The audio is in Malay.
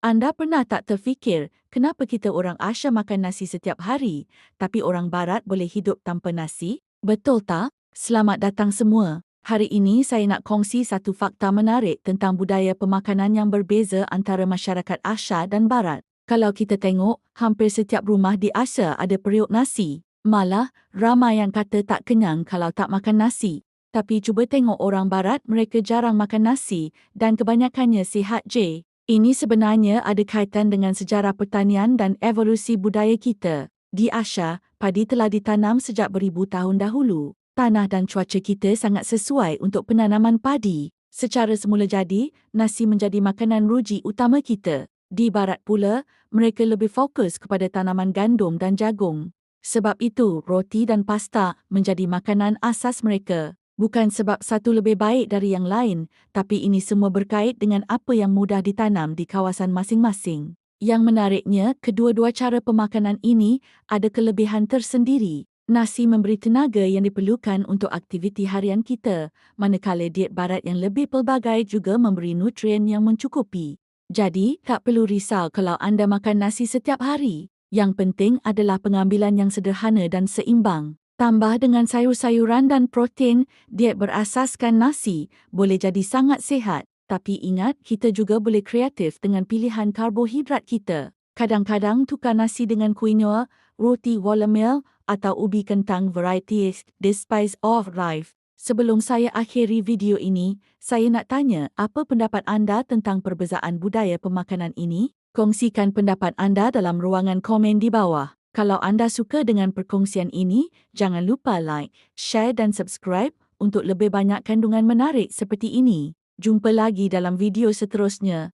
Anda pernah tak terfikir kenapa kita orang Asia makan nasi setiap hari, tapi orang Barat boleh hidup tanpa nasi? Betul tak? Selamat datang semua. Hari ini saya nak kongsi satu fakta menarik tentang budaya pemakanan yang berbeza antara masyarakat Asia dan Barat. Kalau kita tengok, hampir setiap rumah di Asia ada periuk nasi. Malah, ramai yang kata tak kenyang kalau tak makan nasi. Tapi cuba tengok orang Barat, mereka jarang makan nasi dan kebanyakannya sihat je. Ini sebenarnya ada kaitan dengan sejarah pertanian dan evolusi budaya kita. Di Asia, padi telah ditanam sejak beribu tahun dahulu. Tanah dan cuaca kita sangat sesuai untuk penanaman padi. Secara semula jadi, nasi menjadi makanan ruji utama kita. Di barat pula, mereka lebih fokus kepada tanaman gandum dan jagung. Sebab itu, roti dan pasta menjadi makanan asas mereka bukan sebab satu lebih baik dari yang lain, tapi ini semua berkait dengan apa yang mudah ditanam di kawasan masing-masing. Yang menariknya, kedua-dua cara pemakanan ini ada kelebihan tersendiri. Nasi memberi tenaga yang diperlukan untuk aktiviti harian kita, manakala diet barat yang lebih pelbagai juga memberi nutrien yang mencukupi. Jadi, tak perlu risau kalau anda makan nasi setiap hari. Yang penting adalah pengambilan yang sederhana dan seimbang. Tambah dengan sayur-sayuran dan protein, diet berasaskan nasi boleh jadi sangat sihat. Tapi ingat, kita juga boleh kreatif dengan pilihan karbohidrat kita. Kadang-kadang tukar nasi dengan quinoa, roti wholemeal atau ubi kentang varieties the spice of life. Sebelum saya akhiri video ini, saya nak tanya apa pendapat anda tentang perbezaan budaya pemakanan ini? Kongsikan pendapat anda dalam ruangan komen di bawah. Kalau anda suka dengan perkongsian ini, jangan lupa like, share dan subscribe untuk lebih banyak kandungan menarik seperti ini. Jumpa lagi dalam video seterusnya.